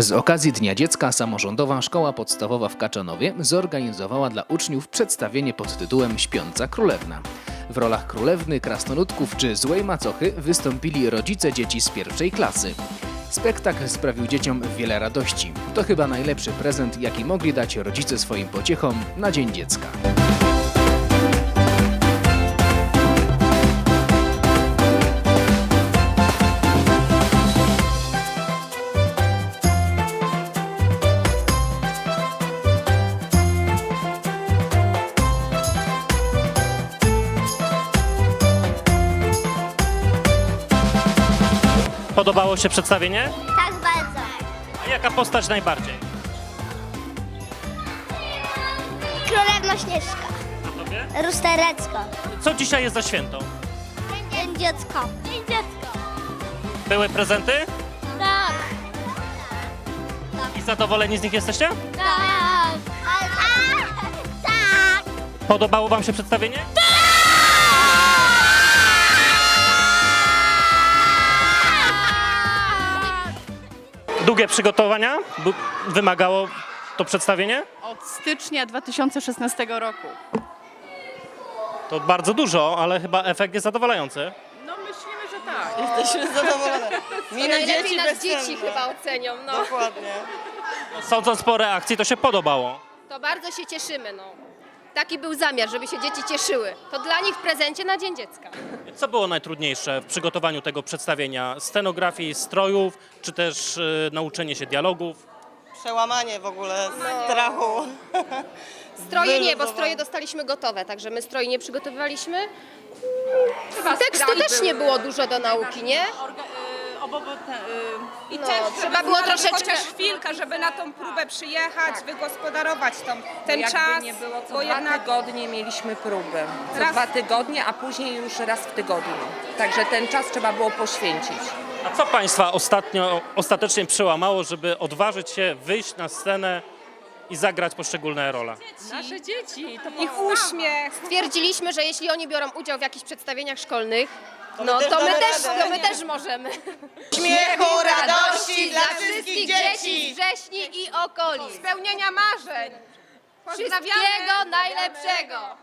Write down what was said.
Z okazji Dnia Dziecka samorządowa szkoła podstawowa w Kaczanowie zorganizowała dla uczniów przedstawienie pod tytułem Śpiąca Królewna. W rolach królewny, krasnoludków czy złej macochy wystąpili rodzice dzieci z pierwszej klasy. Spektakl sprawił dzieciom wiele radości. To chyba najlepszy prezent, jaki mogli dać rodzice swoim pociechom na Dzień Dziecka. Podobało się przedstawienie? Tak bardzo. A jaka postać najbardziej? Królewna Śnieżka. A tobie? Rusterecko. Co dzisiaj jest za święto? Dzień dziecko. Dzień dziecko. Były prezenty? Tak. I zadowoleni z nich jesteście? Tak. Tak. Podobało wam się przedstawienie? Długie przygotowania wymagało to przedstawienie? Od stycznia 2016 roku. To bardzo dużo, ale chyba efekt jest zadowalający. No myślimy, że tak. Jesteśmy zadowolone. Miny Najlepiej dzieci nas dzieci chyba ocenią, no. Dokładnie. Sądząc po reakcji, to się podobało. To bardzo się cieszymy, no. Taki był zamiar, żeby się dzieci cieszyły. To dla nich w prezencie na Dzień Dziecka. Co było najtrudniejsze w przygotowaniu tego przedstawienia? Scenografii, strojów, czy też y, nauczenie się dialogów? Przełamanie w ogóle strachu. Stroje nie, bo stroje dostaliśmy gotowe, także my stroi nie przygotowywaliśmy. Tekstu też nie było dużo do nauki, nie? I No, też trzeba żeby było znaleźć troszeczkę- chociaż chwilkę, żeby na tą próbę przyjechać, wygospodarować tą, ten jakby czas, nie było, co bo dwa jednak tygodnie mieliśmy próbę. Co Raz- dwa tygodnie, a później już raz w tygodniu. Także ten czas trzeba było poświęcić. A co Państwa ostatnio, ostatecznie przełamało, żeby odważyć się wyjść na scenę i zagrać poszczególne role? Nasze dzieci. To ich uśmiech. Stwierdziliśmy, że jeśli oni biorą udział w jakichś przedstawieniach szkolnych, To no to my damy też, radę. to my też możemy. Śmiechu, radości dla wszystkich dzieci. z Wrześni i okolic. Spełnienia marzeń. Pozdrawiamy. Wszystkiego najlepszego.